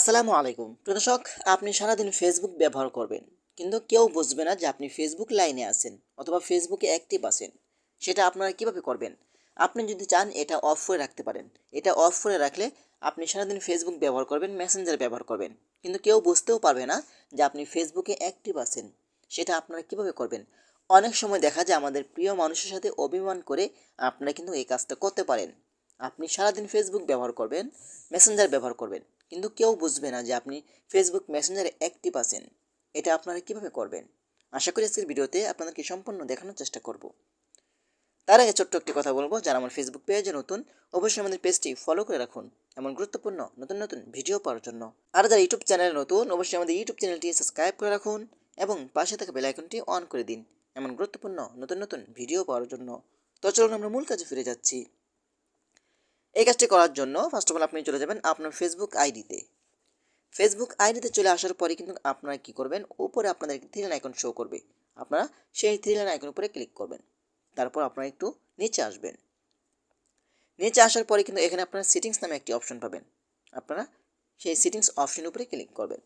আসসালামু আলাইকুম। প্রিয় দর্শক আপনি সারাদিন ফেসবুক ব্যবহার করবেন, কিন্তু কেউ বুঝবে না যে আপনি ফেসবুক লাইনে আছেন অথবা ফেসবুকে অ্যাক্টিভ আছেন। সেটা আপনারা কীভাবে করবেন? আপনি যদি চান, এটা অফ করে রাখতে পারেন। এটা অফ করে রাখলে আপনি সারাদিন ফেসবুক ব্যবহার করবেন মেসেঞ্জার ব্যবহার করবেন। কিন্তু কেউ বুঝতেও পারবে না যে আপনি ফেসবুকে অ্যাক্টিভ আছেন। সেটা আপনারা কীভাবে করবেন? অনেক সময় দেখা যায় আমাদের প্রিয় মানুষের সাথে অভিমান করে আপনারা কিন্তু এই কাজটা করতে পারেন। আপনি সারাদিন ফেসবুক ব্যবহার করবেন মেসেঞ্জার ব্যবহার করবেন। কিন্তু কেউ বুঝবে না যে আপনি ফেসবুক মেসেঞ্জারে অ্যাক্টিভ আছেন। এটা আপনারা কীভাবে করবেন? আশা করি আজকের ভিডিওতে আপনাদেরকে সম্পূর্ণ দেখানোর চেষ্টা করব। তার আগে ছোট্ট একটি কথা বলব, যারা আমার ফেসবুক পেজে নতুন, অবশ্যই আমাদের পেজটি ফলো করে রাখুন এমন গুরুত্বপূর্ণ নতুন নতুন ভিডিও পাওয়ার জন্য। আর যারা ইউটিউব চ্যানেলে নতুন, অবশ্যই আমাদের ইউটিউব চ্যানেলটি সাবস্ক্রাইব করে রাখুন এবং পাশে থাকা বেল আইকনটি অন করে দিন এমন গুরুত্বপূর্ণ নতুন নতুন ভিডিও পাওয়ার জন্য। তো চলুন আমরা মূল কাজে ফিরে যাচ্ছি। এই কাজটি করার জন্য ফার্স্ট অফ অল আপনি চলে যাবেন আপনার ফেসবুক আইডিতে ফেসবুক আইডিতে চলে আসার পরে কিন্তু আপনারা কি করবেন? উপরে আপনাদের থ্রি লাইন আইকন শো করবে। আপনারা সেই থ্রি লাইন আইকন উপরে ক্লিক করবেন। তারপর আপনারা একটু নিচে আসবেন। নিচে আসার পরে কিন্তু এখানে আপনারা সেটিংস নামে একটি অপশন পাবেন। আপনারা সেই সেটিংস অপশন উপরে ক্লিক করবেন।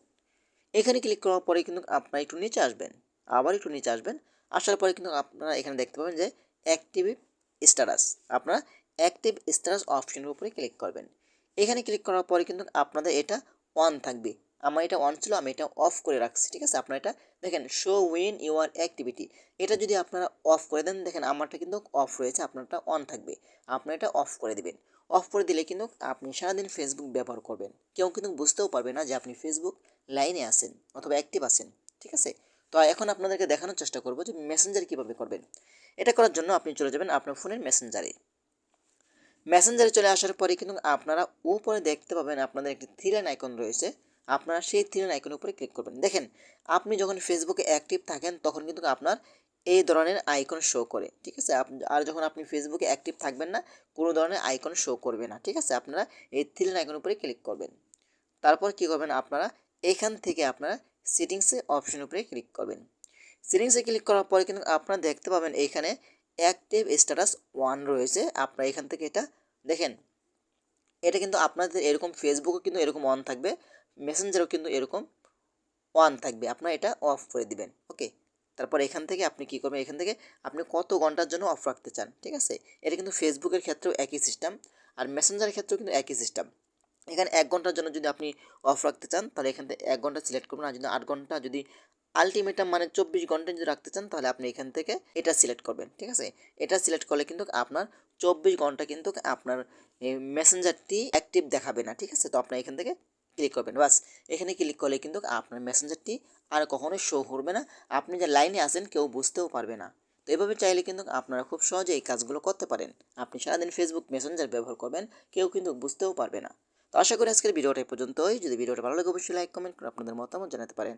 এখানে ক্লিক করার পরে কিন্তু আপনারা একটু নিচে আসবেন। আবার একটু নিচে আসবেন। আসার পরে কিন্তু আপনারা এখানে দেখতে পাবেন যে অ্যাক্টিভ স্ট্যাটাস আপনারা অ্যাক্টিভ স্ট্যাটাস অপশনের উপরে ক্লিক করবেন। এখানে ক্লিক করার পরে কিন্তু আপনাদের এটা অন থাকবে। আমার এটা অন ছিল, আমি এটা অফ করে রাখছি, ঠিক আছে? আপনার এটা দেখেন শো উইন ইউর অ্যাক্টিভিটি এটা যদি আপনারা অফ করে দেন, দেখেন আমারটা কিন্তু অফ রয়েছে, আপনারটা অন থাকবে। আপনারা এটা অফ করে দেবেন। অফ করে দিলে কিন্তু আপনি সারাদিন ফেসবুক ব্যবহার করবেন। কেউ কিন্তু বুঝতেও পারবে না যে আপনি ফেসবুক লাইনে আছেন অথবা অ্যাক্টিভ আছেন, ঠিক আছে? তো এখন আপনাদেরকে দেখানোর চেষ্টা করব যে মেসেঞ্জার কীভাবে করবেন। এটা করার জন্য আপনি চলে যাবেন আপনার ফোনের মেসেঞ্জারে মেসেঞ্জারে চলে আসার পরে কিন্তু আপনারা উপরে দেখতে পাবেন আপনাদের একটি থ্রিলাইন আইকন রয়েছে। আপনারা সেই থ্রিলাইন আইকনের উপরে ক্লিক করবেন। দেখেন, আপনি যখন ফেসবুকে অ্যাক্টিভ থাকেন, তখন কিন্তু আপনার এই ধরনের আইকন শো করে, ঠিক আছে? আর যখন আপনি ফেসবুকে অ্যাক্টিভ থাকবেন না, কোনো ধরনের আইকন শো করবে না, ঠিক আছে? আপনারা এই থ্রিলাইন আইকনের উপরে ক্লিক করবেন। তারপর কী করবেন আপনারা? এখান থেকে আপনারা সেটিংসে অপশন উপরে ক্লিক করবেন। সেটিংসে ক্লিক করার পরে কিন্তু আপনারা দেখতে পাবেন এইখানে অ্যাক্টিভ স্ট্যাটাস ওয়ান রয়েছে। আপনারা এখান থেকে এটা দেখেন। এটা কিন্তু আপনাদের এরকম ফেসবুকও কিন্তু এরকম অন থাকবে। মেসেঞ্জারও কিন্তু এরকম অন থাকবে। আপনারা এটা অফ করে দিবেন। ওকে তারপর এখান থেকে আপনি কী করবেন? এখান থেকে আপনি কত ঘণ্টার জন্য অফ রাখতে চান? ঠিক আছে? এটা কিন্তু ফেসবুকের ক্ষেত্রেও একই সিস্টেম আর মেসেঞ্জারের ক্ষেত্রেও কিন্তু একই সিস্টেম এখানে এক ঘণ্টার জন্য যদি আপনি অফ রাখতে চান, তাহলে এখান থেকে এক ঘণ্টা সিলেক্ট করবেন। আর যদি আট ঘণ্টা যদি আলটিমেটাম মানে চব্বিশ ঘণ্টা যদি রাখতে চান, তাহলে আপনি এখান থেকে এটা সিলেক্ট করবেন, ঠিক আছে? এটা সিলেক্ট করলে কিন্তু আপনার চব্বিশ ঘণ্টা কিন্তু আপনার মেসেঞ্জারটি অ্যাক্টিভ দেখাবে না, ঠিক আছে? তো আপনার এখান থেকে ক্লিক করবেন, বাস। এখানে ক্লিক করলে কিন্তু আপনার মেসেঞ্জারটি আর কখনোই শো করবে না। আপনি যে লাইনে আসেন কেউ বুঝতেও পারবে না। তো এভাবে চাইলে কিন্তু আপনারা খুব সহজে এই কাজগুলো করতে পারেন। আপনি সারাদিন ফেসবুক মেসেঞ্জার ব্যবহার করবেন, কেউ কিন্তু বুঝতেও পারবে না। তো আশা করি আজকের ভিডিওটা পর্যন্তই। যদি ভিডিওটা ভালো লাগে, অবশ্যই লাইক কমেন্ট করে আপনাদের মতামত জানাতে পারেন।